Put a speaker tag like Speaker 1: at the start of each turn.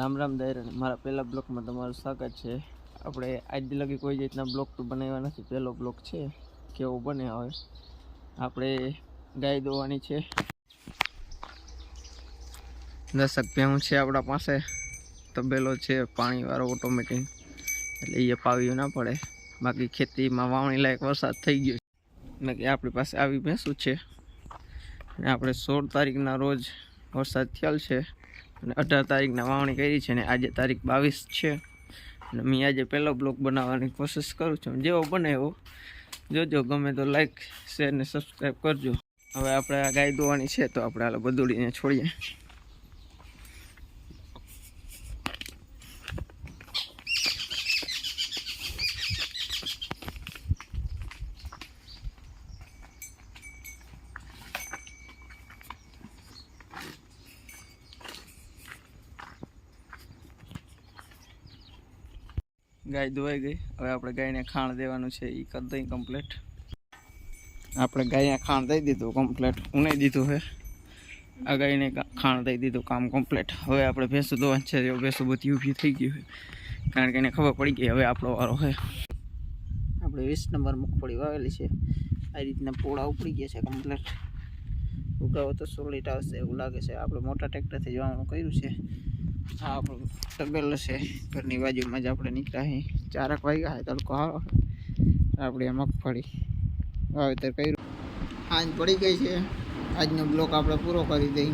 Speaker 1: રામ રામ દાયરા મારા પહેલા બ્લોકમાં તમારું સ્વાગત છે. આપણે આજ લગી કોઈ રીતના બ્લોક તો બનાવ્યા નથી. પહેલો બ્લોક છે. કેવો બને હવે? આપણે ગાય દોવાની છે. દશક ભેહું છે આપણા પાસે. તબેલો છે, પાણીવાળો ઓટોમેટિક એટલે એ પાવ્યું ના પડે. બાકી ખેતીમાં વાવણી લાયક વરસાદ થઈ ગયો છે. બાકી આપણી પાસે આવી ભેંસું છે. અને આપણે સોળ તારીખના રોજ વરસાદ થયેલ છે. અને અઢાર તારીખના વાવણી કરી છે ને આજે તારીખ બાવીસ છે. અને મેં આજે પહેલો બ્લોગ બનાવવાની કોશિશ કરું છું. જેવો બને એવો જોજો, ગમે તો લાઈક શેર ને સબસ્ક્રાઈબ કરજો. હવે આપણે આ ગાય દોવાની છે, તો આપણે હાલો બદુડીને છોડીએ. ગાય ધોવાઈ ગઈ. હવે આપણે ગાયને ખાણ દેવાનું છે એ કરી દઈ કમ્પ્લીટ આપણે ગાયને ખાણ દઈ દીધું કમ્પ્લીટ ઉનાઈ દીધું છે. આ ગાયને ખાણ દઈ દીધું કામ કમ્પ્લીટ હવે આપણે ભેંસું ધોવાનું છે ભેંસું બધી ઊભી થઈ ગયું છે. કારણ કે એને ખબર પડી ગઈ હવે આપણો વારો છે. આપણે વીસ નંબર મગફળી વાવેલી છે. આ રીતના પોળા ઉપડી ગયા છે કમ્પ્લીટ ઉગાવો તો સોલિટ આવશે એવું લાગે છે. આપણે મોટા ટ્રેક્ટરથી જવાનું કર્યું છે. હા આપણું તબેલો છે ઘરની બાજુમાં જ આપણે નીકળ્યા અહીં ચારક વાગ્યા હોય તડકો છે. આપણે મગફળી વાવેતર કર્યું. આજ પડી ગઈ છે. આજનો બ્લોક આપણે પૂરો કરી દઈ